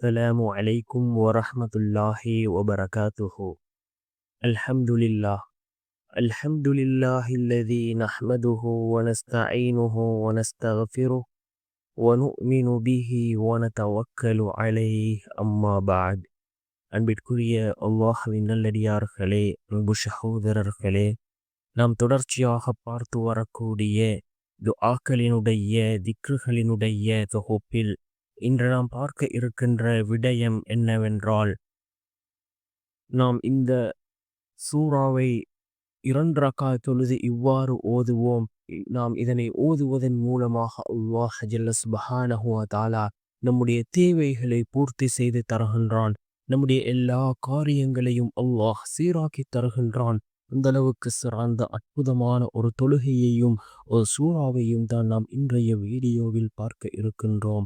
السلام عليكم ورحمة الله وبركاته الحمد لله الحمد لله الذي نحمده ونستعينه ونستغفره ونؤمن به ونتوكل عليه أما بعد அன்பிற்குரிய அல்லாஹ்வின் நல்லடியார்களே அன்பு சகோதரர்களே நாம் தொடர்ச்சியாக பார்த்து வரக்கூடிய துஆக்களினுடைய திக்ருகளினுடைய தொகுப்பில் இன்று நாம் பார்க்க இருக்கின்ற விடயம் என்னவென்றால் நாம் இந்த சூறாவை இரண்டு ரக்கா தொழுது இவ்வாறு ஓதுவோம். நாம் இதனை ஓதுவதன் மூலமாக அல்லாஹ் ஜல்லஸ் பஹானஹுவா தாலா நம்முடைய தேவைகளை பூர்த்தி செய்து தருகின்றான். நம்முடைய எல்லா காரியங்களையும் அல்லாஹ் சீராக்கி தருகின்றான். அந்த அளவுக்கு சிறந்த அற்புதமான ஒரு தொழுகையையும் ஒரு சூறாவையும் தான் நாம் இன்றைய வீடியோவில் பார்க்க இருக்கின்றோம்.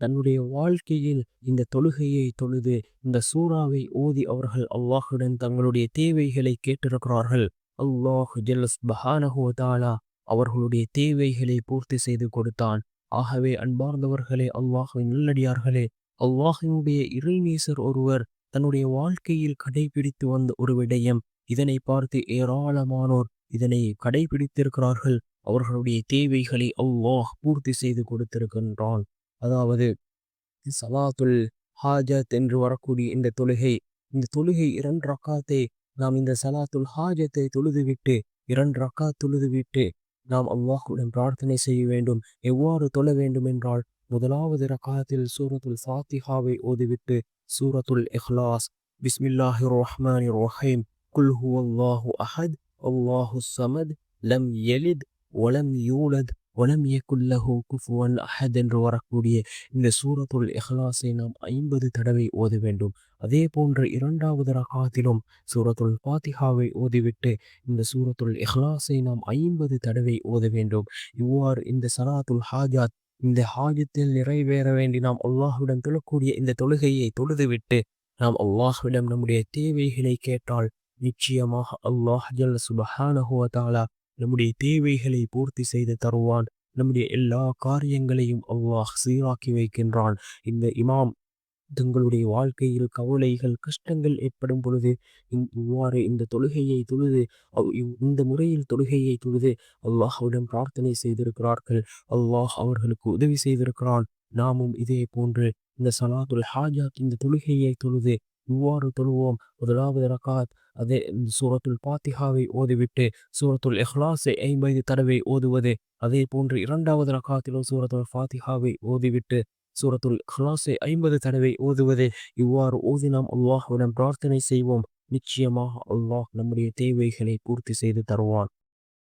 தன்னுடைய வாழ்க்கையில் இந்த தொழுகையை தொழுது இந்த சூறாவை ஓதி அவர்கள் அல்லாஹுடன் தங்களுடைய தேவைகளை கேட்டிருக்கிறார்கள். அல்லாஹ் ஜெல்லஸ் பஹானஹுவதாலா அவர்களுடைய தேவைகளை பூர்த்தி செய்து கொடுத்தான். ஆகவே அன்பார்ந்தவர்களே அல்லாஹின் நல்லடியார்களே அல்லாஹினுடைய இறைநீசர் ஒருவர் தன்னுடைய வாழ்க்கையில் கடைபிடித்து வந்த ஒரு விடயம். இதனை பார்த்து ஏராளமானோர் இதனை கடைபிடித்திருக்கிறார்கள். அவர்களுடைய தேவைகளை அல்லாஹ் பூர்த்தி செய்து கொடுத்திருக்கின்றான். அதாவது சலாத்துல் ஹாஜத் என்று வரக்கூடிய இந்த தொழுகை இந்த தொழுகை இரண்டு ரக்காத்தை நாம் இந்த சலாத்துல் ஹாஜத்தை தொழுதுவிட்டு இரண்டு ரக்கா தொழுதுவிட்டு நாம் அவ்வாஹுடன் பிரார்த்தனை செய்ய வேண்டும். எவ்வாறு தொழ வேண்டும் என்றால் முதலாவது ரக்காத்தில் சூரத்துல் சாத்திஹாவை ஓதிவிட்டு சூரத்துல் இஹ்லாஸ். பிஸ்மில்லாஹி ரஹ்மான் ரஹீம் குல் ஹுவல்லாஹு அஹத் அல்லாஹு சமத் லம் எலித் ஒலம் யூலத். ஒலம் யகுல்லஹு குஃபுவன் அஹத் என்று வரக்கூடிய இந்த சூரத்துல் இஹ்லாஸை நாம் ஐம்பது தடவை ஓத வேண்டும். அதே போன்று இரண்டாவது ரகாத்திலும் சூரத்துல் ஃபாத்திஹாவை ஓதிவிட்டு இந்த சூரத்துல் இஹ்லாஸை நாம் ஐம்பது தடவை ஓத வேண்டும். இவ்வாறு இந்த சலாத்துல் ஹாஜாத் இந்த ஹாஜத்தில் நிறைவேற வேண்டி நாம் அல்லாஹுடன் தொழக்கூடிய இந்த தொழுகையை தொழுதுவிட்டு நாம் அல்லாஹுவிடம் நம்முடைய தேவைகளை கேட்டால் நிச்சயமாக அல்லாஹ் ஜல்ல சுபஹானஹுவதாலா நம்முடைய தேவைகளை பூர்த்தி செய்து தருவான். நம்முடைய எல்லா காரியங்களையும் அல்லாஹ் சீராக்கி வைக்கின்றான். இந்த இமாம் தங்களுடைய வாழ்க்கையில் கவலைகள் கஷ்டங்கள் ஏற்படும் பொழுது இவ்வாறு இந்த தொழுகையை தொழுது இந்த முறையில் தொழுகையை தொழுது அல்லாஹுடன் பிரார்த்தனை செய்திருக்கிறார்கள். அல்லாஹ் அவர்களுக்கு உதவி செய்திருக்கிறான். நாமும் இதே போன்று இந்த சலாதுல் ஹாஜாத் இந்த தொழுகையை தொழுது இவ்வாறு தொழுவோம். முதலாவது ரகாத் அதே சூரத்துல் பாத்திஹாவை ஓதிவிட்டு சூரத்துல் எஹ்லாஸை ஐம்பது தடவை ஓதுவது. அதே போன்று இரண்டாவது ரகாத்திலும் சூரத்துல் ஃபாத்திஹாவை ஓதிவிட்டு சூரத்துல் ஹலாஸை ஐம்பது தடவை ஓதுவது. இவ்வாறு ஓதி நாம் அல்லாஹுடன் பிரார்த்தனை செய்வோம். நிச்சயமாக அல்லாஹ் நம்முடைய தேவைகளை பூர்த்தி செய்து தருவான்.